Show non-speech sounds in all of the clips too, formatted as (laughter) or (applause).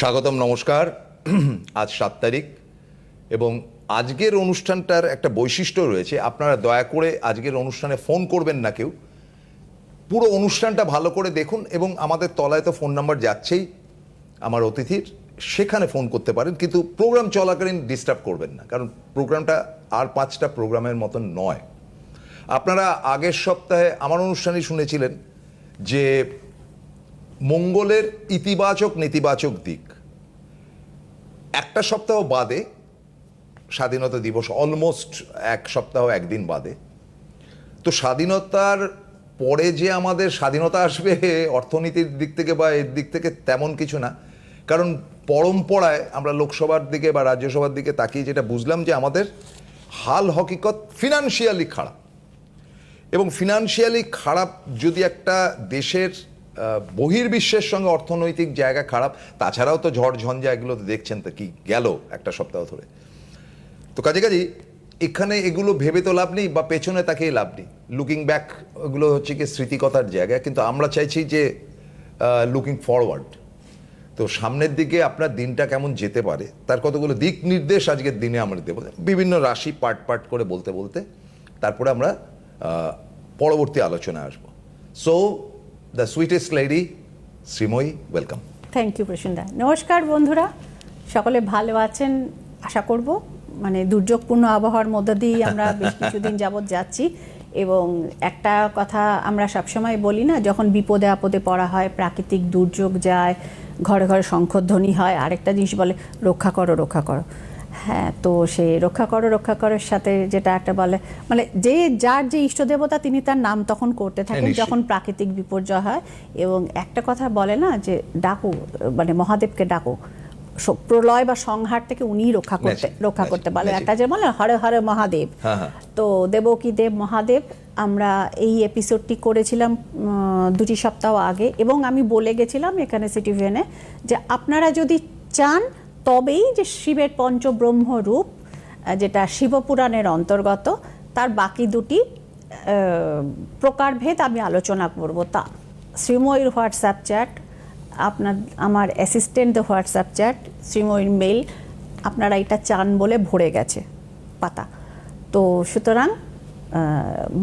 স্বাগতম, নমস্কার। আজ সাত তারিখ এবং আজকের অনুষ্ঠানটার একটা বৈশিষ্ট্য রয়েছে। আপনারা দয়া করে আজকের অনুষ্ঠানে ফোন করবেন না কেউ। পুরো অনুষ্ঠানটা ভালো করে দেখুন এবং আমাদের তলায় তো ফোন নাম্বার যাচ্ছেই আমার অতিথির, সেখানে ফোন করতে পারেন। কিন্তু প্রোগ্রাম চলাকালীন ডিস্টার্ব করবেন না, কারণ প্রোগ্রামটা আর পাঁচটা প্রোগ্রামের মতন নয়। আপনারা আগের সপ্তাহে আমার অনুষ্ঠানে শুনেছিলেন যে মঙ্গলের ইতিবাচক নেতিবাচক দিক একটা সপ্তাহ বাদে, স্বাধীনতা দিবস অলমোস্ট এক সপ্তাহ, একদিন বাদে, তো স্বাধীনতার পরে যে আমাদের স্বাধীনতা আসবে, অর্থনীতির দিক থেকে বা এর দিক থেকে তেমন কিছু না। কারণ পরম্পরায় আমরা লোকসভার দিকে বা রাজ্যসভার দিকে তাকিয়ে যেটা বুঝলাম যে আমাদের হাল হকিকত ফিনান্সিয়ালি খারাপ। এবং ফিনান্সিয়ালি খারাপ যদি একটা দেশের বহির্বিশ্বের সঙ্গে অর্থনৈতিক জায়গা খারাপ, তাছাড়াও তো ঝড় ঝঞ্ঝা এগুলো তো দেখছেন তো কি গেল একটা সপ্তাহ ধরে। তো কাজে কাজে এখানে এগুলো ভেবে তো লাভ নেই বা পেছনে তাকিয়ে লাভ নেই। লুকিং ব্যাক ওগুলো হচ্ছে কি স্মৃতিকথার জায়গা, কিন্তু আমরা চাইছি যে লুকিং ফরওয়ার্ড তো সামনের দিকে আপনার দিনটা কেমন যেতে পারে, তার কতগুলো দিক নির্দেশ আজকের দিনে আমরা দেবো। বিভিন্ন রাশি পার্ট পার্ট করে বলতে বলতে, তারপরে আমরা পরবর্তী আলোচনা আসব। So the sweetest lady Shrimoyee welcome thank you প্রসন্দা নমস্কার বন্ধুরা। সকলে ভালো আছেন? আশা করব মানে দুর্যোগপূর্ণ আবহাওয়ার মধ্য দিয়েই আমরা (laughs) বেশ কিছুদিন যাবৎ যাচ্ছি এবং একটা কথা আমরা সবসময় বলি না যখন বিপদে আপদে পড়া হয় প্রাকৃতিক দুর্যোগ যায় ঘরে ঘরে শঙ্খধ্বনি হয় আরেকটা জিনিস বলে রক্ষা করো রক্ষা করো। হ্যাঁ তো সে রক্ষা করো রক্ষা করার সাথে যেটা একটা বলে মানে যে যার যে ইষ্ট দেবতা তিনি তার নাম তখন করতে থাকেন যখন প্রাকৃতিক বিপর্যয় হয়। এবং একটা কথা বলে না যে ডাকো মানে মহাদেবকে ডাকো প্রলয় বা সংহার থেকে উনিই রক্ষা করতে রক্ষা করতে magic. একটা যে বলে হরে হরে মহাদেব। হ্যাঁ, হ্যাঁ। তো দেবকী দেব মহাদেব আমরা এই এপিসোডটি করেছিলাম দুটি সপ্তাহ আগে। এবং আমি বলে গেছিলাম এখানে সিটিভেনে যে আপনারা যদি চান তবেই যে শিবের পঞ্চব্রহ্ম রূপ যেটা শিবপুরাণের অন্তর্গত, তার বাকি দুটি প্রকারভেদ আমি আলোচনা করব। তা, শ্রীময়ীর হোয়াটসঅ্যাপ চ্যাট আপনার, আমার অ্যাসিস্ট্যান্টদের হোয়াটসঅ্যাপ চ্যাট শ্রীময়ীর মেল আপনারা এটা চান বলে ভরে গেছে পাতা। তো সুতরাং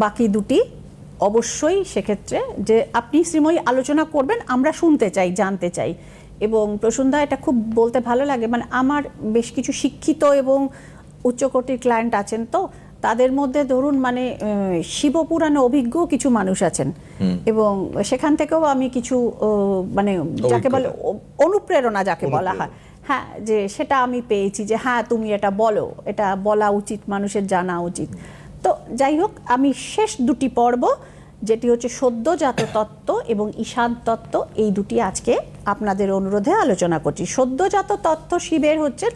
বাকি দুটি অবশ্যই সেক্ষেত্রে যে আপনি শ্রীময়ী আলোচনা করবেন, আমরা শুনতে চাই, জানতে চাই। এবং প্রসন্দা এটা খুব বলতে ভালো লাগে। মানে আমার বেশ কিছু শিক্ষিত এবং উচ্চকোটির ক্লায়েন্ট আছেন তো তাদের মধ্যে ধরুন মানে শিবপুরাণে অভিজ্ঞ কিছু মানুষ আছেন। এবং সেখান থেকেও আমি কিছু মানে যাকে বলে অনুপ্রেরণা যাকে বলা হয়। হ্যাঁ যে সেটা আমি পেয়েছি যে হ্যাঁ তুমি এটা বলো। এটা বলা উচিত মানুষের জানা উচিত। তো যাই হোক আমি শেষ দুটি পর্ব যেটি হচ্ছে সদ্যজাত তত্ত্ব এবং ঈশান তত্ত্ব, এই দুটি আজকে আপনাদের অনুরোধে আলোচনা করছি। সদ্যজাত তত্ত্ব শিবের হচ্ছে,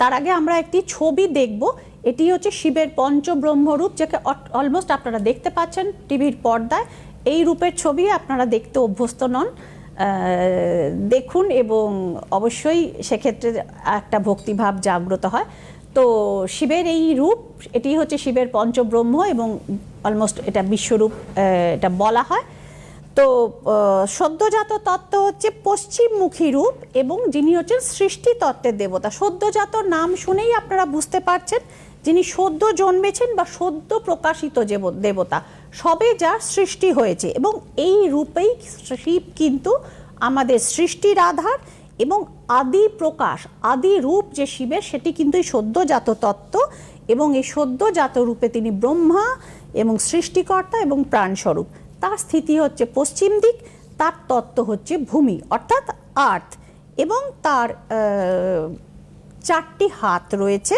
তার আগে আমরা একটি ছবি দেখব। এটি হচ্ছে শিবের পঞ্চব্রহ্মরূপ যাকে অলমোস্ট আপনারা দেখতে পাচ্ছেন টিভির পর্দায়। এই রূপের ছবি আপনারা দেখতে অভ্যস্ত নন। দেখুন এবং অবশ্যই সেক্ষেত্রে একটা ভক্তিভাব জাগ্রত হয়। তো শিবের এই রূপ, এটি হচ্ছে শিবের পঞ্চব্রহ্ম এবং অলমোস্ট এটা বিশ্বরূপ এটা বলা হয়। তো সদ্যজাত তত্ত্ব হচ্ছে পশ্চিমমুখী রূপ এবং যিনি হচ্ছেন সৃষ্টি তত্ত্বের দেবতা। সদ্যজাত নাম শুনেই আপনারা বুঝতে পারছেন যিনি সদ্য জন্মেছেন বা সদ্য প্রকাশিত যেব- দেবতা। সবে যার সৃষ্টি হয়েছে এবং এই রূপেই শিব কিন্তু আমাদের সৃষ্টির আধার এবং আদি প্রকাশ, আদি রূপ যে শিবের, সেটি কিন্তু এই সদ্যজাত তত্ত্ব এবং এই সদ্যজাত রূপে তিনি ব্রহ্মা এবং সৃষ্টিকর্তা এবং প্রাণস্বরূপ। তার স্থিতি হচ্ছে পশ্চিম দিক, তার তত্ত্ব হচ্ছে ভূমি, অর্থাৎ আর্থ এবং তার চারটি হাত রয়েছে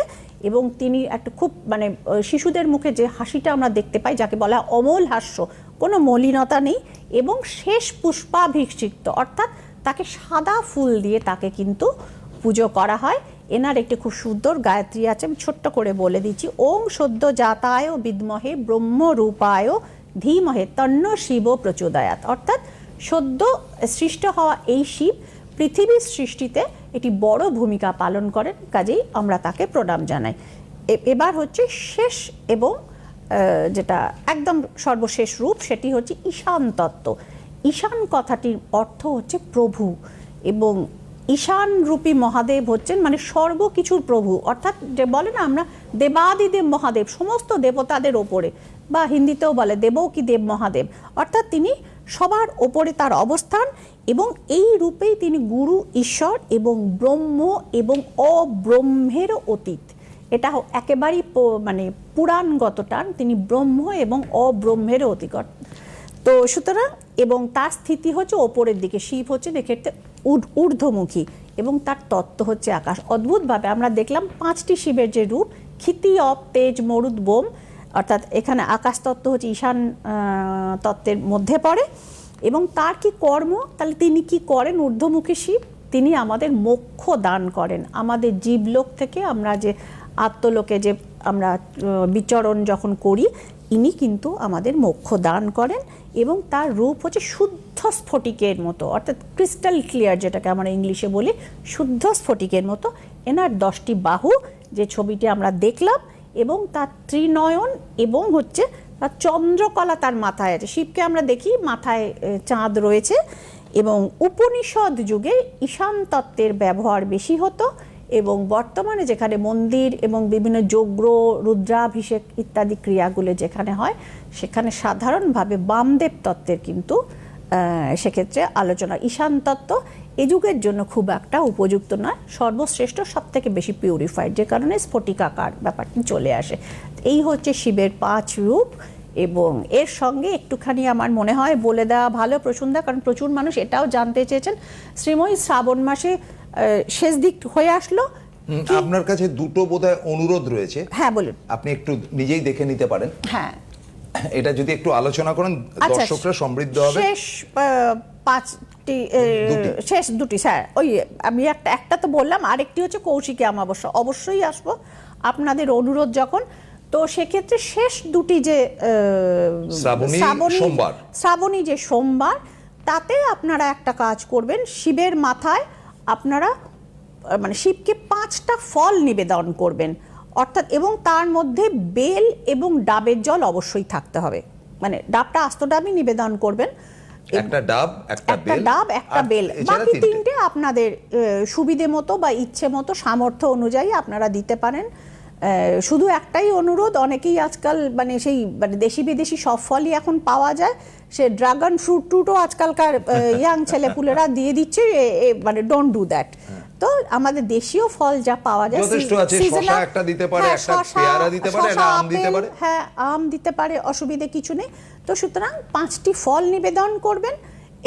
এবং তিনি একটা খুব মানে শিশুদের মুখে যে হাসিটা আমরা দেখতে পাই, যাকে বলা হয় অমল হাস্য, কোনো মলিনতা নেই এবং শেষ পুষ্পাভিষিক্ত, অর্থাৎ তাকে সাদা ফুল দিয়ে তাকে কিন্তু পুজো করা হয়। এনার একটি খুব সুন্দর গায়ত্রী আছে, আমি ছোট্ট করে বলে দিচ্ছি। ওং সদ্য জাতায় বিদ্মহে ব্রহ্মরূপায় ধীমহে, তন্ন শিব প্রচোদয়াত। অর্থাৎ সদ্য সৃষ্ট হওয়া এই শিব পৃথিবীর সৃষ্টিতে এটি বড় ভূমিকা পালন করেন, কাজেই আমরা তাকে প্রণাম জানাই। এবার হচ্ছে শেষ এবং যেটা একদম সর্বশেষ রূপ, সেটি হচ্ছে ঈশান তত্ত্ব। ঈশান কথাটির অর্থ হচ্ছে প্রভু এবং ঈশান রূপী মহাদেব হচ্ছেন মানে সর্বকিছুর প্রভু। অর্থাৎ যে বলে না আমরা দেবাদিদেব মহাদেব, সমস্ত দেবতাদের ওপরে বা হিন্দিতেও বলে দেবও কি দেব মহাদেব। অর্থাৎ তিনি সবার ওপরে তার অবস্থান এবং এই রূপেই তিনি গুরু, ঈশ্বর এবং ব্রহ্ম এবং অব্রহ্মেরও অতীত। এটা একেবারেই মানে পুরাণগত টান তিনি ব্রহ্ম এবং অব্রহ্মেরও অতিকট তো সুতরাং এবং তার স্থিতি হচ্ছে ওপরের দিকে, শিব হচ্ছে এক্ষেত্রে ঊর্ধ্ব- ঊর্ধ্বমুখী এবং তার তত্ত্ব হচ্ছে আকাশ। অদ্ভুতভাবে আমরা দেখলাম পাঁচটি শিবের যে রূপ ক্ষিতি অপ তেজ, মরুদ, বোম, অর্থাৎ এখানে আকাশ তত্ত্ব হচ্ছে ঈশান তত্ত্বের মধ্যে পড়ে এবং তার কি কর্ম? তাহলে তিনি কি করেন? ঊর্ধ্বমুখী শিব, তিনি আমাদের মোক্ষ দান করেন। আমাদের জীবলোক থেকে আমরা যে আত্মলোকে যে আমরা বিচরণ যখন করি ইনি কিন্তু আমাদের মোক্ষ দান করেন এবং তার রূপ হচ্ছে শুদ্ধ স্ফটিকের মতো, অর্থাৎ ক্রিস্টাল ক্লিয়ার যেটাকে আমরা ইংলিশে বলি, শুদ্ধ স্ফটিকের মতো। এনার দশটি বাহু যে ছবিটি আমরা দেখলাম এবং তার ত্রিনয়ন এবং হচ্ছে তার চন্দ্রকলা তার মাথায় আছে। শিবকে আমরা দেখি, মাথায় চাঁদ রয়েছে এবং উপনিষদ যুগে ঈশান তত্ত্বের ব্যবহার বেশি হতো। এবং বর্তমানে যেখানে মন্দির এবং বিভিন্ন যজ্ঞ রুদ্রাভিষেক ইত্যাদি ক্রিয়াগুলো যেখানে হয়, সেখানে সাধারণভাবে বামদেব তত্ত্বের কিন্তু সেক্ষেত্রে আলোচনা। ঈশান তত্ত্ব এ যুগের জন্য খুব একটা উপযুক্ত নয়, সর্বশ্রেষ্ঠ সব থেকে বেশি পিউরিফাইড যে কারণে স্ফটিকাকার ব্যাপারটি চলে আসে। এই হচ্ছে শিবের পাঁচ রূপ এবং এর সঙ্গে একটুখানি আমার মনে হয় বলে দেওয়া ভালো প্রসুন্দা কারণ প্রচুর মানুষ এটাও জানতে চেয়েছেন। শ্রীময়ী শ্রাবণ মাসে শেষ দিক হয়ে আসলো। আপনার কাছে দুটো বোধহয় অনুরোধ রয়েছে। হ্যাঁ বলুন। আপনি একটু নিজেই দেখে নিতে পারেন। হ্যাঁ। এটা যদি একটু আলোচনা করেন আচ্ছা, দর্শকরা সমৃদ্ধ হবে। শেষ পাঁচটি শেষ দুটি স্যার। ওই আমি একটা একটা তো বললাম আরেকটি হচ্ছে কৌশিকী অমাবস্যা। অবশ্যই আসব। আপনাদের অনুরোধ যখন তো সেক্ষেত্রে শেষ দুটি যে শ্রাবণী সোমবার। শ্রাবণী যে সোমবার তাতে আপনারা একটা কাজ করবেন। শিবের মাথায় আপনারা মানে শিবকে পাঁচটা ফল নিবেদন করবেন। অর্থাৎ এবং তার মধ্যে বেল এবং ডাবের জল অবশ্যই থাকতে হবে। মানে ডাবটা আস্ত ডাবই নিবেদন করবেন। একটা ডাব একটা ডাব একটা বেল। বাকি তিনটে। আপনাদের সুবিধে মতো বা ইচ্ছে মতো সামর্থ্য অনুযায়ী আপনারা দিতে পারেন। শুধু একটাই অনুরোধ অনেকেই আজকাল মানে সেই মানে দেশি বিদেশি সব ফলই এখন পাওয়া যায়। সে ড্রাগন ফ্রুট টুটও আজকালকার ইয়াং ছেলেপুলেরা দিয়ে দিচ্ছে মানে ডোন্ট ডু দ্যাট তো আমাদের দেশীয় ফল যা পাওয়া যায় যথেষ্ট আছে, শসা একটা দিতে পারে, হ্যাঁ, একটা পেয়ারা দিতে পারে, একটা আম দিতে পারে। হ্যাঁ আম দিতে পারে অসুবিধে কিছু নেই। তো সুতরাং পাঁচটি ফল নিবেদন করবেন।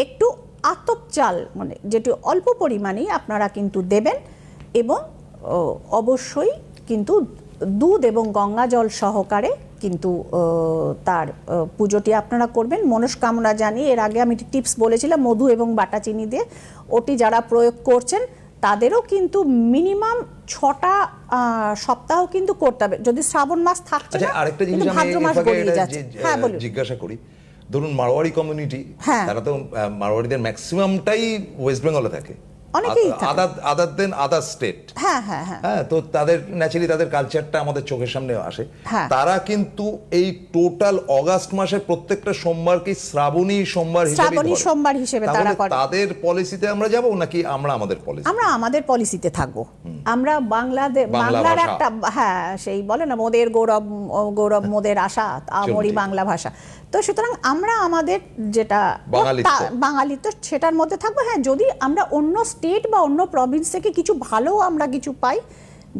একটু আতপ চাল মানে যেটি অল্প পরিমাণেই আপনারা কিন্তু দেবেন এবং অবশ্যই কিন্তু দুধ এবং গঙ্গা জল সহকারে কিন্তু তার পুজোটি আপনারা করবেন। মনস্কামনা জানিয়ে এর আগে আমি টিপস বলেছিলাম মধু এবং বাটা চিনি দিয়ে। ওটি যারা প্রয়োগ করছেন তাদেরও কিন্তু মিনিমাম ছটা আহ, সপ্তাহ কিন্তু করতে হবে। যদি শ্রাবণ মাস থাকছে আচ্ছা আরেকটা জিনিস ভাদ্র মাস গড়িয়ে যাচ্ছে। হ্যাঁ বলুন। জিজ্ঞাসা করি। ধরুন মারোয়ারি কমিউনিটি হ্যাঁ। তারা তো মারোয়ারিদের ম্যাক্সিমামটাই ওয়েস্ট বেঙ্গলে থাকে। অনেকেই। আদার আদার দেন আদার স্টেট হ্যাঁ হ্যাঁ হ্যাঁ। হ্যাঁ তো তাদের ন্যাচারালি তাদের কালচারটা আমাদের চোখের সামনে আসে। হ্যাঁ। তারা কিন্তু এই টোটাল অগাস্ট মাসের প্রত্যেকটা সোমবারকে শ্রাবণী সোমবার হিসেবে শ্রাবণী সোমবার হিসেবে তারা করে। তাদের পলিসিতে আমরা যাব নাকি আমরা আমাদের পলিসি আমরা আমাদের পলিসিতে থাকব। আমরা বাংলাদেশ বাংলার একটা হ্যাঁ সেই বলে না মোদের গৌরব গৌরব (laughs) মোদের আশা আমরি বাংলা ভাষা। তো সুতরাং আমরা আমাদের যেটা বাঙালি তো সেটার মধ্যে থাকব। হ্যাঁ যদি আমরা অন্য স্টেট বা অন্য প্রভিন্স থেকে কিছু ভালো আমরা কিছু পাই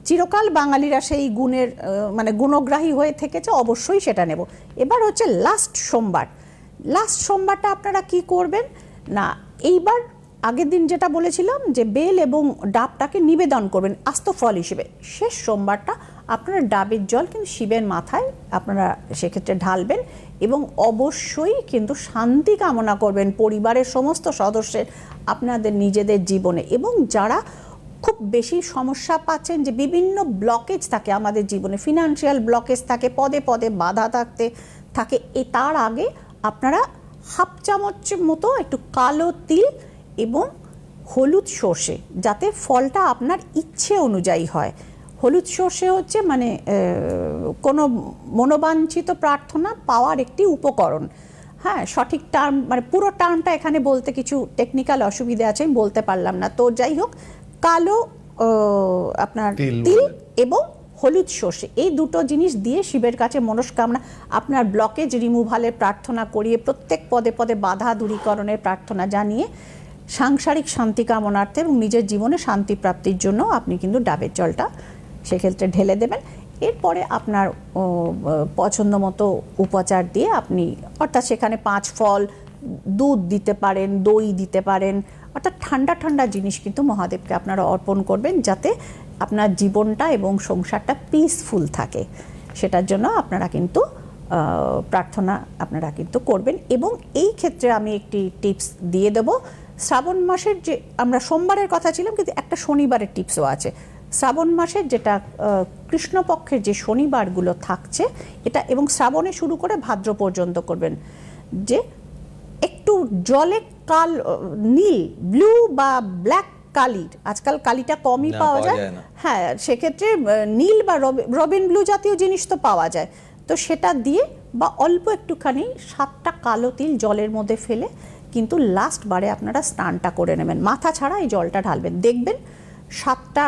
চিরকাল বাঙালিরা সেই গুণের মানে গুণগ্রাহী হয়ে থেকেছে অবশ্যই সেটা নেব। এবার হচ্ছে লাস্ট সোমবার। লাস্ট সোমবারটা আপনারা কি করবেন? না এইবার আগের দিন যেটা বলেছিলাম যে বেল এবং ডাবটাকে নিবেদন করবেন আস্ত ফল হিসেবে। শেষ সোমবারটা আপনারা ডাবের জল কিন্তু শিবের মাথায় আপনারা সেক্ষেত্রে ঢালবেন এবং অবশ্যই কিন্তু শান্তি কামনা করবেন পরিবারের সমস্ত সদস্যের, আপনাদের নিজেদের জীবনে এবং যারা খুব বেশি সমস্যা পাচ্ছেন যে বিভিন্ন ব্লকেজ থাকে আমাদের জীবনে ফিনান্সিয়াল ব্লকেজ থাকে, পদে পদে বাধা থাকতে থাকে, এ তার আগে আপনারা হাফ চামচের মতো একটু কালো তিল এবং হলুদ সর্ষে যাতে ফলটা আপনার ইচ্ছে অনুযায়ী হয়। হলুদ সর্ষে হচ্ছে মানে কোনো মনোবাঞ্ছিত প্রার্থনা পাওয়ার একটি উপকরণ। হ্যাঁ সঠিক টার্ম মানে পুরো টার্মটা এখানে বলতে কিছু টেকনিক্যাল অসুবিধা আছে আমি বলতে পারলাম না। তো যাই হোক কালো আপনার তিল তিল এবং হলুদ সর্ষে এই দুটো জিনিস দিয়ে শিবের কাছে মনস্কামনা। আপনার ব্লকেজ রিমুভালের প্রার্থনা করিয়ে প্রত্যেক পদে পদে বাধা দূরীকরণের প্রার্থনা জানিয়ে সাংসারিক শান্তি কামনার্থে এবং নিজের জীবনে শান্তি প্রাপ্তির জন্য আপনি কিন্তু ডাবের জলটা সেক্ষেত্রে ঢেলে দেবেন। এরপরে আপনার পছন্দ মতো উপচার দিয়ে আপনি, অর্থাৎ সেখানে পাঁচ ফল, দুধ দিতে পারেন, দই দিতে পারেন, অর্থাৎ ঠান্ডা ঠান্ডা জিনিস কিন্তু মহাদেবকে আপনারা অর্পণ করবেন যাতে আপনার জীবনটা এবং সংসারটা পিসফুল থাকে। সেটার জন্য আপনারা কিন্তু প্রার্থনা আপনারা কিন্তু করবেন। এবং এই ক্ষেত্রে আমি একটি টিপস দিয়ে দেব। শ্রাবণ মাসের যে, আমরা সোমবারের কথা ছিলাম, কিন্তু একটা শনিবারের টিপসও আছে। শ্রাবণ মাসের যেটা কৃষ্ণপক্ষের যে শনিবারগুলো থাকছে এটা এবং শ্রাবণে শুরু করে ভাদ্র পর্যন্ত করবেন যে একটু জলে কাল নীল ব্লু বা ব্ল্যাক কালির আজকাল কালিটা কমই পাওয়া যায়। হ্যাঁ সেক্ষেত্রে নীল বা রবি- রবিন ব্লু জাতীয় জিনিস তো পাওয়া যায়। তো সেটা দিয়ে বা অল্প একটুখানি সাতটা কালো তিল জলের মধ্যে ফেলে কিন্তু লাস্ট বারে আপনারা স্নানটা করে নেবেন। মাথা ছাড়া এই জলটা ঢালবেন। দেখবেন সাতটা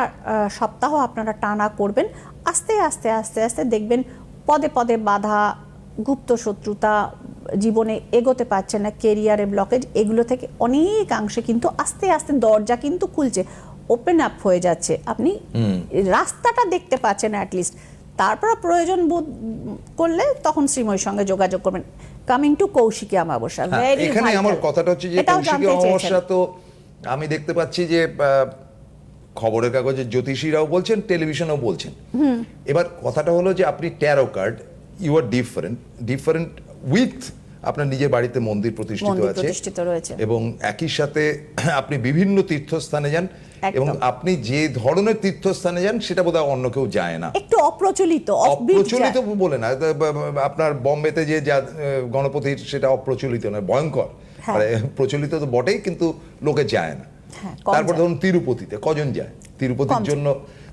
সপ্তাহ আপনারা টানা করবেন। আস্তে আস্তে আস্তে আস্তে দেখবেন পদে পদে বাধা গুপ্ত শত্রুতা জীবনে এগোতে পারছে না কেরিয়ারে ব্লকেজ এগুলো থেকে অনেকাংশে কিন্তু আস্তে আস্তে দরজা কিন্তু খুলছে ওপেন আপ হয়ে যাচ্ছে। আপনি রাস্তাটা দেখতে পাচ্ছেন অ্যাটলিস্ট তারপর প্রয়োজন বোধ করলে তখন শ্রীময়ের সঙ্গে যোগাযোগ করবেন। কামিং টু কৌশিকী অমাবস্যা এখানে আমার কথাটা হচ্ছে যে কৌশিকী অমাবস্যা তো আমি দেখতে পাচ্ছি যে খবরের কাগজে জ্যোতিষীরাও বলছেন টেলিভিশনেও বলছেন। এবার কথাটা হলো যে আপনি tarot card you are different different with আপনার নিজের বাড়িতে মন্দির প্রতিষ্ঠিত আছে এবং একই সাথে (clears throat) আপনি বিভিন্ন তীর্থস্থানে যান এবং আপনি যে ধরনের তীর্থস্থানে যান সেটা বোধহয় অন্য কেউ যায় না। একটু অপ্রচলিত অপ্রচলিত বলে না আপনার বম্বেতে যে যা গণপতির সেটা অপ্রচলিত নয় ভয়ঙ্কর। হ্যাঁ। প্রচলিত তো বটেই কিন্তু লোকে যায় না। তারপর ধরুন তিরুপতিতে কজন যায়? তিরুপতির জন্য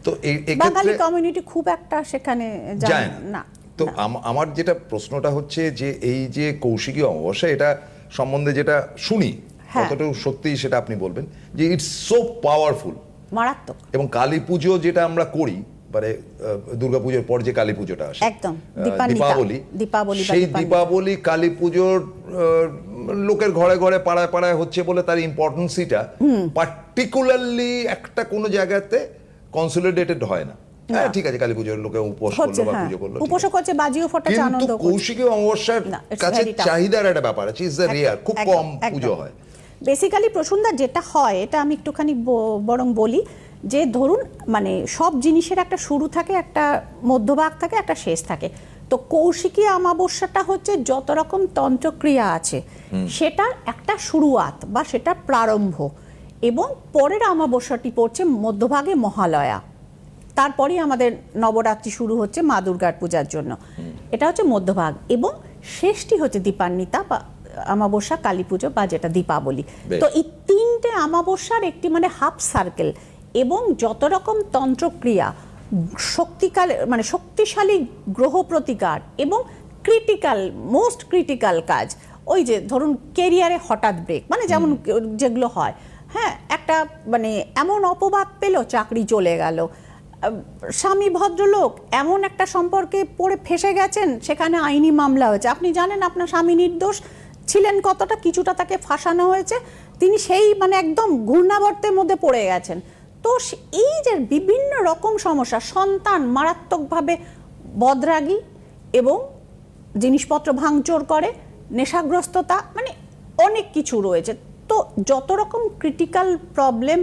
তো এই বাঙালি কমিউনিটি খুব একটা সেখানে যায় না। তো আমার যেটা প্রশ্নটা হচ্ছে যে এই যে কৌশিকী অমাবস্যা এটা সম্বন্ধে যেটা শুনি হ্যাঁ। কতটুকু সত্যি সেটা আপনি বলবেন যে ইটস সো পাওয়ারফুল মারাত্মক। এবং কালী পুজো যেটা আমরা করি মানে দুর্গা পুজোর পর যে কালী পুজোটা আসে একদম, দীপাবলি দীপাবলি সেই দীপাবলি। কালী পুজোর লোকের ঘরে ঘরে পাড়ায় পাড়ায় হচ্ছে বলে তার ইম্পর্টেন্সিটা পার্টিকুলারলি একটা কোনো জায়গাতে কনসোলিডেটেড হয় না। হ্যাঁ ঠিক আছে কালী পুজোর লোকে উপোস করল বা হ্যাঁ পুজো করল। উপোসও করছে বাজিও ফোটাচ্ছে আনন্দ করছে। কৌশিকী অমাবস্যার কাছে চাহিদার একটা ব্যাপার আছে ইজ দ্য রেয়ার খুব কম পুজো হয়। বেসিক্যালি প্রসুন্দা যেটা হয় এটা আমি একটুখানি বরং বলি যে ধরুন মানে সব জিনিসের একটা শুরু থাকে একটা মধ্যভাগ থাকে একটা শেষ থাকে। তো কৌশিকী অমাবস্যাটা হচ্ছে যত রকম তন্ত্রক্রিয়া আছে সেটার একটা শুরুয়াত বা সেটা প্রারম্ভ। এবং পরের অমাবস্যাটি পড়ছে মধ্যভাগে মহালয়া। তারপরেই আমাদের নবরাত্রি শুরু হচ্ছে মা দুর্গার পূজার জন্য। এটা হচ্ছে মধ্যভাগ। এবং শেষটি হচ্ছে দীপান্বিতা বা অমাবস্যা কালী পুজো বা যেটা দীপাবলি। তো এই তিনটে অমাবস্যার একটি মানে হাফ সার্কেল। এবং যত রকম তন্ত্রক্রিয়া শক্তিকাল মানে শক্তিশালী গ্রহ প্রতিকার এবং ক্রিটিক্যাল মোস্ট ক্রিটিক্যাল কাজ ওই যে ধরুন কেরিয়ারে হঠাৎ ব্রেক মানে যেমন যেগুলো হয় হ্যাঁ একটা মানে এমন অপবাদ পেল চাকরি চলে গেল স্বামী ভদ্রলোক এমন একটা সম্পর্কে পড়ে ফেসে গেছেন সেখানে আইনি মামলা হয়েছে। আপনি জানেন আপনার স্বামী নির্দোষ ছিলেন কতটা কিছুটা তাকে ফাঁসানো হয়েছে তিনি সেই মানে একদম ঘূর্ণাবর্তের মধ্যে পড়ে গেছেন। তো এই যে বিভিন্ন রকম সমস্যা, সন্তান মারাত্মকভাবে বদরাগী এবং জিনিসপত্র ভাঙচুর করে, নেশাগ্রস্ততা মানে অনেক কিছু রয়েছে। তো যত রকম ক্রিটিক্যাল প্রবলেম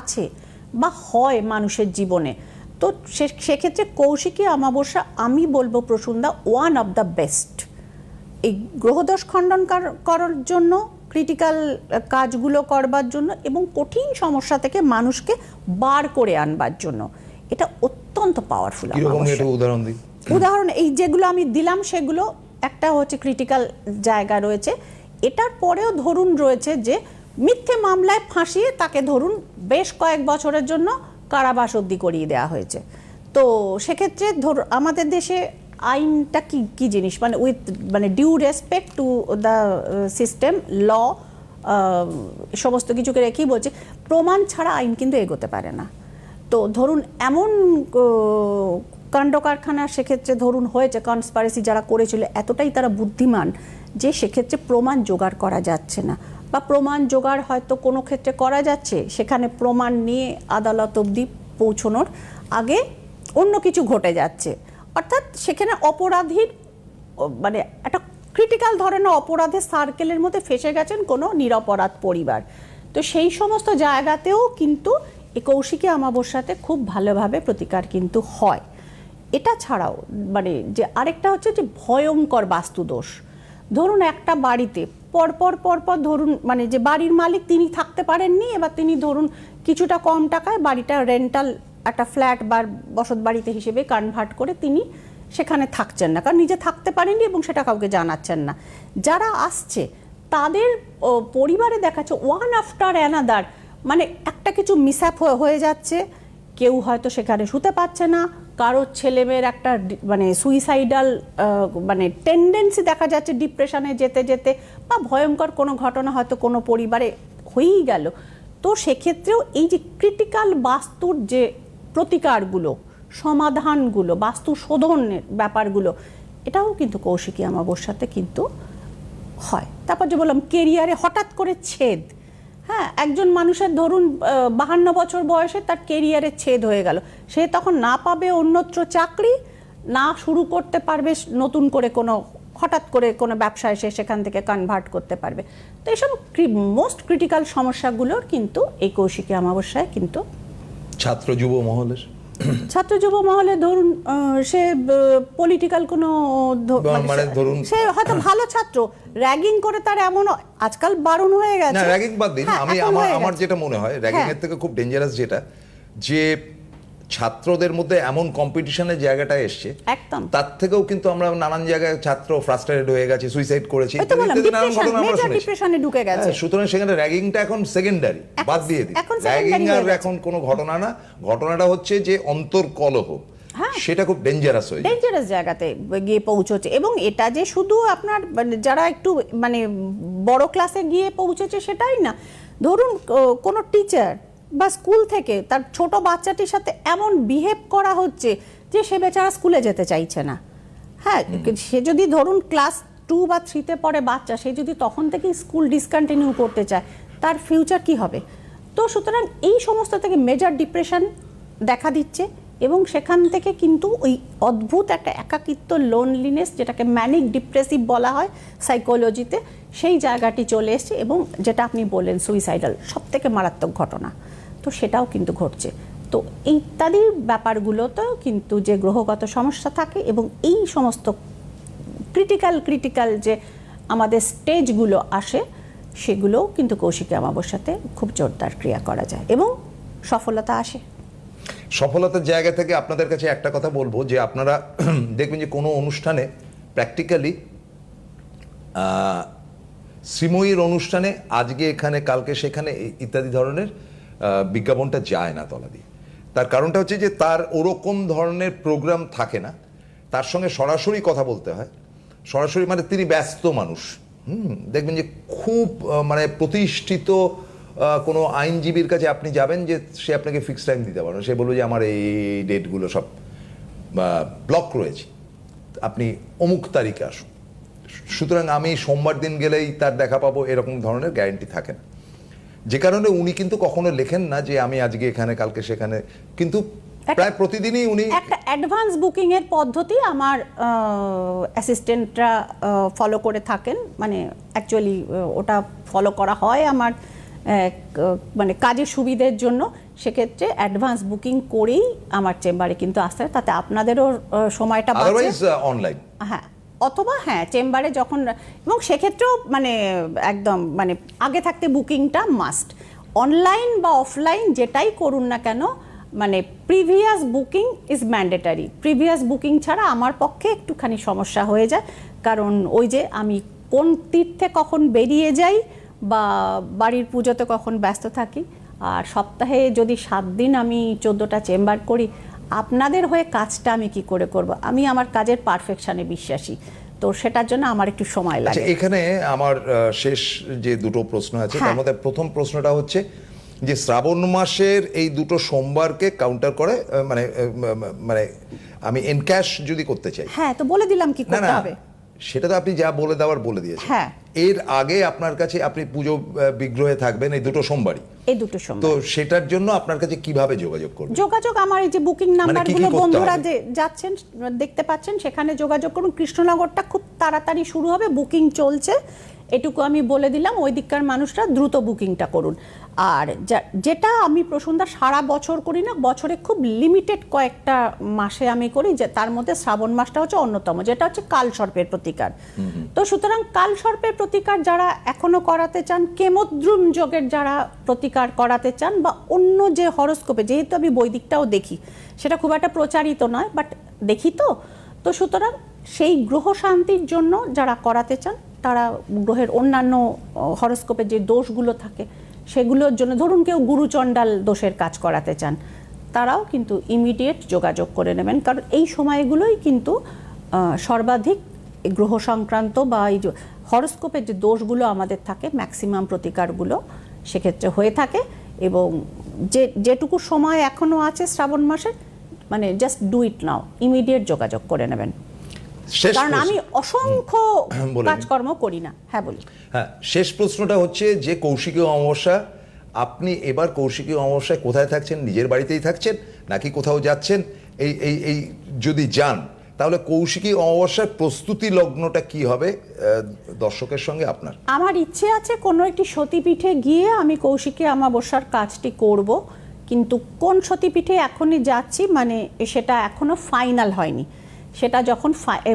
আছে বা হয় মানুষের জীবনে, তো সেক্ষেত্রে কৌশিকী অমাবস্যা আমি বলব প্রসুন্দা ওয়ান অফ দ্য বেস্ট এই গ্রহদোষ খণ্ডন করার জন্য ক্রিটিক্যাল কাজগুলো করবার জন্য এবং কঠিন সমস্যা থেকে মানুষকে বার করে আনবার জন্য। এটা অত্যন্ত পাওয়ারফুল উদাহরণ উদাহরণ এই যেগুলো আমি দিলাম সেগুলো একটা হচ্ছে ক্রিটিক্যাল জায়গা রয়েছে। এটার পরেও ধরুন রয়েছে যে মিথ্যে মামলায় ফাঁসিয়ে তাকে ধরুন বেশ কয়েক বছরের জন্য কারাবাস অব্দি করিয়ে দেওয়া হয়েছে। তো সেক্ষেত্রে ধর আমাদের দেশে আইনটা কি কি জিনিস? মানে উইথ মানে due respect to the system law সমস্ত কিছুকে রেখেই বলছে, প্রমাণ ছাড়া আইন কিন্তু এগোতে পারে না। তো ধরুন এমন কাণ্ড কারখানা সেক্ষেত্রে ধরুন হয়েছে কনসপারেসি যারা করেছিল, এতটাই তারা বুদ্ধিমান যে সেক্ষেত্রে প্রমাণ জোগাড় করা যাচ্ছে না। বা প্রমাণ জোগাড় হয়তো কোনো ক্ষেত্রে করা যাচ্ছে, সেখানে প্রমাণ নিয়ে আদালত অবধি পৌঁছনোর আগে অন্য কিছু ঘটে যাচ্ছে। অর্থাৎ সেখানে অপরাধীর মানে একটা ক্রিটিক্যাল ধরনের অপরাধের সার্কেলের মধ্যে ফেসে গেছেন কোনো নিরপরাধ পরিবার। তো সেই সমস্ত জায়গাতেও কিন্তু এই কৌশিকী অমাবস্যাতে খুব ভালোভাবে প্রতিকার কিন্তু হয়। এটা ছাড়াও মানে যে আরেকটা হচ্ছে যে ভয়ঙ্কর বাস্তুদোষ। ধরুন একটা বাড়িতে, পরপর পরপর ধরুন মানে যে বাড়ির মালিক তিনি থাকতে পারেননি, এবার তিনি ধরুন কিছুটা কম টাকায় বাড়িটা রেন্টাল একটা ফ্ল্যাট বা বসত বাড়িতে হিসেবে কনভার্ট করে তিনি সেখানে থাকছেন না। কারণ নিজে থাকতে পারেননি এবং সেটা কাউকে জানাচ্ছেন না। যারা আসছে, তাদের পরিবারে দেখাচ্ছে ওয়ান আফটার অ্যানাদার মানে একটা কিছু মিস হয়ে যাচ্ছে। কেউ হয়তো সেখানে শুতে পাচ্ছে না। কারোর ছেলেমেয়ের একটা মানে সুইসাইডাল মানে টেন্ডেন্সি দেখা যাচ্ছে ডিপ্রেশনে যেতে যেতে বা ভয়ঙ্কর কোনো ঘটনা হয়তো কোনো পরিবারে হয়েই গেল। তো সেক্ষেত্রেও এই যে ক্রিটিক্যাল বাস্তুর যে প্রতিকারগুলো, সমাধানগুলো বাস্তু শোধনের ব্যাপারগুলো, এটাও কিন্তু কৌশিকী অমাবস্যাতে কিন্তু হয়। তারপর যে বললাম, কেরিয়ারে হঠাৎ করে ছেদ হ্যাঁ একজন মানুষের ধরুন বাহান্ন বছর বয়সে তার কেরিয়ারে ছেদ হয়ে গেল। সে তখন না পাবে অন্যত্র চাকরি, না শুরু করতে পারবে নতুন করে কোনো, হঠাৎ করে কোনো ব্যবসায় সে সেখান থেকে কনভার্ট করতে পারবে। তো এইসব মোস্ট ক্রিটিক্যাল সমস্যাগুলোর কিন্তু এই কৌশিকী অমাবস্যায় কিন্তু ছাত্র যুব মহলের? ছাত্র যুব মহলে ধরুন সে পলিটিক্যাল কোনো মানে মানে ধরুন- সে হয়তো ভালো ছাত্র র্যাগিং করে তার এমন আজকাল বারণ হয়ে গেছে। না র্যাগিং বাদ দিন হ্যাঁ, আমি আমার আমার যেটা মনে হয় র্যাগিং। এর থেকে খুব ডেঞ্জারাস যেটা যে ছাত্রদের মধ্যে এমন কম্পিটিশনের জায়গাটা এসছে। একদম। তার থেকেও কিন্তু আমরা নানান জায়গায় ছাত্র ফ্রাস্ট্রেটেড হয়ে গেছে সুইসাইড করেছে। নানান ঘটনা আমরা শুনেছি। ঢুকে গেছে। হ্যাঁ, সুতরাং সেখানে র্যাগিংটা এখন সেকেন্ডারি বাদ দিয়ে দিই এখন র্যাগিং আর এখন কোনো ঘটনা না। ঘটনাটা হচ্ছে যে অন্তর্কলহ। হ্যাঁ। সেটা খুব ডেঞ্জারাস হয়ে ডেঞ্জারাস জায়গাতে গিয়ে পৌঁছচ্ছে। এবং এটা যে শুধু আপনার মানে যারা একটু মানে বড় ক্লাসে গিয়ে পৌঁছেছে সেটাই না। ধরুন কোনো টিচার বা স্কুল থেকে তার ছোট বাচ্চাটির সাথে এমন বিহেভ করা হচ্ছে যে সে বেচারা স্কুলে যেতে চাইছে না। হ্যাঁ সে যদি ধরুন ক্লাস টু বা থ্রিতে পড়ে বাচ্চা সে যদি তখন থেকেই স্কুল ডিসকন্টিনিউ করতে চায় তার ফিউচার কি হবে? তো সুতরাং এই সমস্ত থেকে মেজর ডিপ্রেশন দেখা দিচ্ছে এবং সেখান থেকে কিন্তু ওই অদ্ভুত একটা একাকিত্ব লোনলিনেস যেটাকে ম্যানিক ডিপ্রেসিভ বলা হয় সাইকোলজিতে সেই জায়গাটি চলে এসছে এবং যেটা আপনি বললেন সুইসাইডাল সব থেকে মারাত্মক ঘটনা। তো সেটাও কিন্তু ঘটছে। তো ইত্যাদি ব্যাপারগুলোতেও কিন্তু যে গ্রহগত সমস্যা থাকে এবং এই সমস্ত ক্রিটিক্যাল ক্রিটিক্যাল যে আমাদের স্টেজগুলো আসে, সেগুলোও কিন্তু কৌশিকী অমাবস্যাতে খুব জোরদার ক্রিয়া করা যায় এবং সফলতা আসে। সফলতার জায়গা থেকে আপনাদের কাছে একটা কথা বলব যে আপনারা (clears throat) দেখবেন যে কোনো অনুষ্ঠানে প্র্যাকটিক্যালি শ্রীময়ীর অনুষ্ঠানে, আজকে এখানে, কালকে সেখানে ইত্যাদি ধরনের বিজ্ঞাপনটা যায় না তলা দিয়ে তার কারণটা হচ্ছে যে তার ওরকম ধরনের প্রোগ্রাম থাকে না। তার সঙ্গে সরাসরি কথা বলতে হয়। সরাসরি মানে তিনি ব্যস্ত মানুষ। হুম, দেখবেন যে খুব মানে প্রতিষ্ঠিত কোনো আইনজীবীর কাছে আপনি যাবেন যে সে আপনাকে ফিক্স টাইম দিতে পারবে। সে বলবে যে আমার এই ডেটগুলো সব ব্লক রয়েছে। আপনি অমুক তারিখে আসুন। সুতরাং আমি সোমবার দিন গেলেই তার দেখা পাবো, এরকম ধরনের গ্যারেন্টি থাকে না। যে কারণে উনি কিন্তু কখনো লেখেন না যে আমি আজকে এখানে কালকে সেখানে। কিন্তু প্রায় প্রতিদিনই উনি একটা অ্যাডভান্স বুকিং এর পদ্ধতি আমার অ্যাসিস্ট্যান্টরা ফলো করে থাকেন। মানে অ্যাকচুয়ালি ওটা ফলো করা হয় আমার মানে কাজের সুবিধের জন্য। সেক্ষেত্রে অ্যাডভান্স বুকিং করেই আমার চেম্বারে কিন্তু আসতে হয়। তাতে আপনাদেরও সময়টা অনলাইন হ্যাঁ। অথবা হ্যাঁ চেম্বারে যখন, এবং সেক্ষেত্রেও মানে একদম মানে আগে থাকতে বুকিংটা মাস্ট অনলাইন বা অফলাইন যেটাই করুন না কেন মানে previous booking is mandatory previous booking ছাড়া আমার পক্ষে একটুখানি সমস্যা হয়ে যায়। কারণ ওই যে আমি কোন তীর্থে কখন বেরিয়ে যাই বা বাড়ির পুজোতে কখন ব্যস্ত থাকি, আর সপ্তাহে যদি সাত দিন আমি চোদ্দোটা চেম্বার করি আপনাদের হয়ে কাজটা আমি কি করে করব? আমি আমার কাজের পারফেকশনে বিশ্বাসী। তো সেটার জন্য আমার একটু সময় আচ্ছা লাগে। এখানে আমার শেষ যে দুটো প্রশ্ন আছে তার হ্যাঁ। মধ্যে প্রথম প্রশ্নটা হচ্ছে যে শ্রাবণ মাসের এই দুটো সোমবারকে কাউন্টার করে মানে মানে আমি এনক্যাশ যদি করতে চাই। হ্যাঁ তো বলে দিলাম কি করতে হবে। সেটা তো আপনি যা বলে দেওয়ার বলে দিয়েছেন। হ্যাঁ। এর আগে আপনার কাছে আপনি পুজো বিগ্রহে থাকবেন এই দুটো সোমবারই। এই দুটো সময়। তো সেটার জন্য আপনার কাছে কীভাবে যোগাযোগ করবেন? যোগাযোগ আমার এই যে বুকিং নাম্বারগুলো মানে বন্ধুরা যে যাচ্ছেন দেখতে পাচ্ছেন সেখানে যোগাযোগ করুন। কৃষ্ণনগরটা খুব তাড়াতাড়ি শুরু হবে বুকিং চলছে। এটুকু আমি বলে দিলাম ওই দিককার মানুষরা দ্রুত বুকিংটা করুন। আর যা- যেটা আমি প্রসন্দা সারা বছর করি না বছরে খুব লিমিটেড কয়েকটা মাসে আমি করি যে তার মধ্যে শ্রাবণ মাসটা হচ্ছে অন্যতম যেটা হচ্ছে কাল সর্পের প্রতিকার। তো সুতরাং কাল সর্পের প্রতিকার যারা এখনও করাতে চান কেমদ্রুম যোগের যারা প্রতিকার করাতে চান বা অন্য যে হরস্কোপে যেহেতু আমি বৈদিকটাও দেখি সেটা খুব একটা প্রচারিত নয় বাট দেখি তো। তো সুতরাং সেই গ্রহ শান্তির জন্য যারা করাতে চান তারা গ্রহের অন্যান্য হরস্কোপে যে দোষগুলো থাকে, সেগুলোর জন্য ধরুন কেউ গুরুচণ্ডাল দোষের কাজ করাতে চান, তারাও কিন্তু ইমিডিয়েট যোগাযোগ করে নেবেন। কারণ এই সময়গুলোই কিন্তু সর্বাধিক গ্রহ সংক্রান্ত বা এই হরস্কোপের যে দোষগুলো আমাদের থাকে ম্যাক্সিমাম প্রতিকারগুলো সেক্ষেত্রে হয়ে থাকে এবং যে, যেটুকু সময় এখনও আছে শ্রাবণ মাসের মানে just do it now immediate যোগাযোগ করে নেবেন। কারণ। আমি অসংখ্য কাজকর্ম করি না। হ্যাঁ বলি হ্যাঁ শেষ প্রশ্নটা হচ্ছে যে কৌশিকী অমাবস্যা আপনি এবার কৌশিকীয় অমাবস্যায় কোথায় থাকছেন? নিজের বাড়িতেই থাকছেন নাকি কোথাও যাচ্ছেন? এই এই এই যদি যান তাহলে কৌশিকী অমাবস্যার প্রস্তুতি লগ্নটা কি হবে? দর্শকের সঙ্গে আপনার। আমার ইচ্ছে আছে কোনো একটি সতীপীঠে গিয়ে আমি কৌশিকী আমাবস্যার কাজটি করব কিন্তু কোন সতীপীঠে এখনই যাচ্ছি মানে সেটা এখনও ফাইনাল হয়নি। সেটা যখন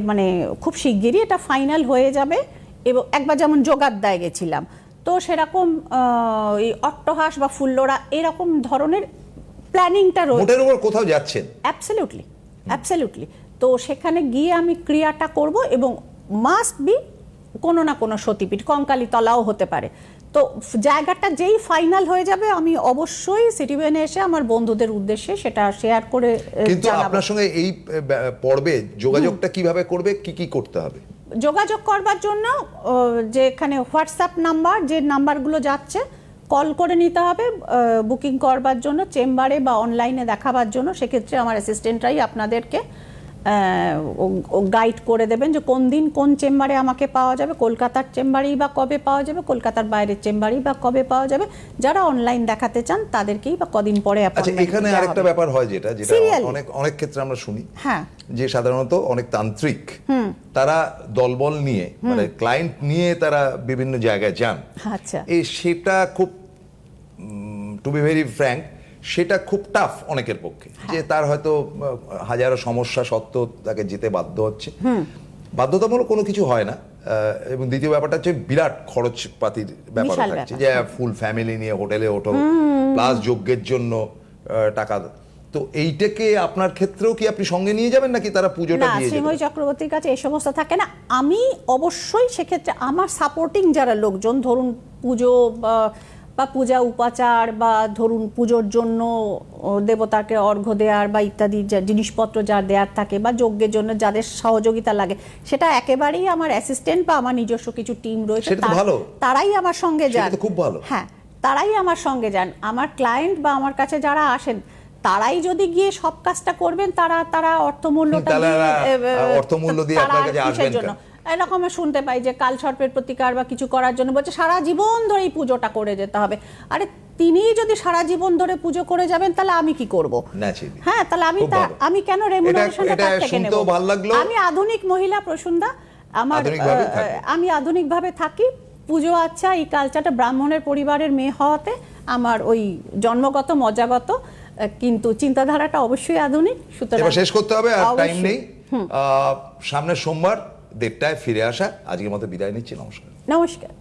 মানে খুব শিগগিরই এটা ফাইনাল হয়ে যাবে এবং একবার যেমন যোগাদ্দায় গেছিলাম তো সেরকম এই অট্টহাস বা ফুল্লোড়া এরকম ধরনের প্ল্যানিংটা রয়েছে। উপর কোথাও যাচ্ছেন? অ্যাবসলিউটলি অ্যাবসলিউটলি তো সেখানে গিয়ে আমি ক্রিয়াটা করব এবং মাস্ট বি কোনো না কোনো সতীপীঠ কঙ্কালী তলাও হতে পারে। তো জায়গাটা যেই ফাইনাল হয়ে যাবে আমি অবশ্যই সিটিভেনে এসে আমার বন্ধুদের উদ্দেশ্যে সেটা শেয়ার করে কিন্তু আপনার সঙ্গে এই পর্বে যোগাযোগটা কীভাবে করবে কি কি করতে হবে? যোগাযোগ করবার জন্য যে এখানে হোয়াটসঅ্যাপ নাম্বার যে নাম্বারগুলো যাচ্ছে কল করে নিতে হবে। বুকিং করবার জন্য চেম্বারে বা অনলাইনে দেখাবার জন্য সেক্ষেত্রে আমার অ্যাসিস্ট্যান্টরাই আপনাদেরকে গাইড করে দেবেন যে কোন দিন কোন চেম্বারে আমাকে পাওয়া যাবে কলকাতার চেম্বারেই বা কবে পাওয়া যাবে কলকাতার বাইরের চেম্বারেই বা কবে পাওয়া যাবে। যারা অনলাইন দেখাতে চান তাদেরকেই বা কদিন পরে আচ্ছা এখানে আরেকটা ব্যাপার হয় যেটা যেটা অনেক অনেক ক্ষেত্রে আমরা শুনি। হ্যাঁ। যে সাধারণত অনেক তান্ত্রিক তারা দলবল নিয়ে মানে ক্লায়েন্ট নিয়ে তারা বিভিন্ন জায়গায় যান। আচ্ছা। এই সেটা খুব টু বি ভেরি ফ্র্যাঙ্ক সেটা খুব টাফ অনেকের পক্ষে যে তার হয়তো হাজারো সমস্যা সত্ত্বেও তাকে যেতে বাধ্য হচ্ছে। বাধ্যতামূলক কোনো কিছু হয় না এবং দ্বিতীয় ব্যাপারটা হচ্ছে বিরাট খরচপাতির ব্যাপার থাকছে যে ফুল ফ্যামিলি নিয়ে হোটেলে ওঠো প্লাস যজ্ঞের জন্য টাকা তো এইটাকে আপনার ক্ষেত্রেও কি আপনি সঙ্গে নিয়ে যাবেন নাকি তারা পুজোটা দিয়ে যাবেন চক্রবর্তীর কাছে এই সমস্ত থাকে না। আমি অবশ্যই সেক্ষেত্রে আমার সাপোর্টিং যারা লোকজন ধরুন পুজো বা পূজা উপাচার বা ধরুন পুজোর জন্য দেবতাকে অর্ঘ্য দেওয়ার বা ইত্যাদি যা জিনিসপত্র যা দেওয়ার থাকে বা যজ্ঞের জন্য যাদের সহযোগিতা লাগে সেটা একেবারেই আমার অ্যাসিস্ট্যান্ট বা আমার নিজস্ব কিছু টিম রয়েছে। তারাই আমার সঙ্গে যান খুব ভালো। হ্যাঁ তারাই আমার সঙ্গে যান আমার ক্লায়েন্ট বা আমার কাছে যারা আসেন তারাই যদি গিয়ে সব কাজটা করবেন তারা তারা অর্থমূল্যটা অর্থমূল্য দিয়ে আপনার কাছে আসবেন? এরকম শুনতে পাই যে কাল সর্পের প্রতিকার বা কিছু করার জন্য বলছে সারা জীবন ধরে এই পুজোটা করে যেতে হবে। আরে তিনি যদি সারা জীবন ধরে পুজো করে যাবেন তাহলে আমি কি করব? হ্যাঁ তাহলে আমি। আমি কেন রেমুনারেশনটা তার থেকে নেব। আমি আধুনিক মহিলা প্রসন্দা। আমার। আমি আধুনিকভাবে থাকি। পুজো আচ্ছা এই কালচারটা ব্রাহ্মণের পরিবারের মেয়ে হওয়াতে আমার ওই জন্মগত মজাগত কিন্তু চিন্তাধারাটা অবশ্যই আধুনিক। সুতরাং শেষ করতে হবে আর টাইম। নেই। সামনের সোমবার দেড়টায় ফিরে আসা আজকের মতো বিদায় নিচ্ছি নমস্কার। নমস্কার।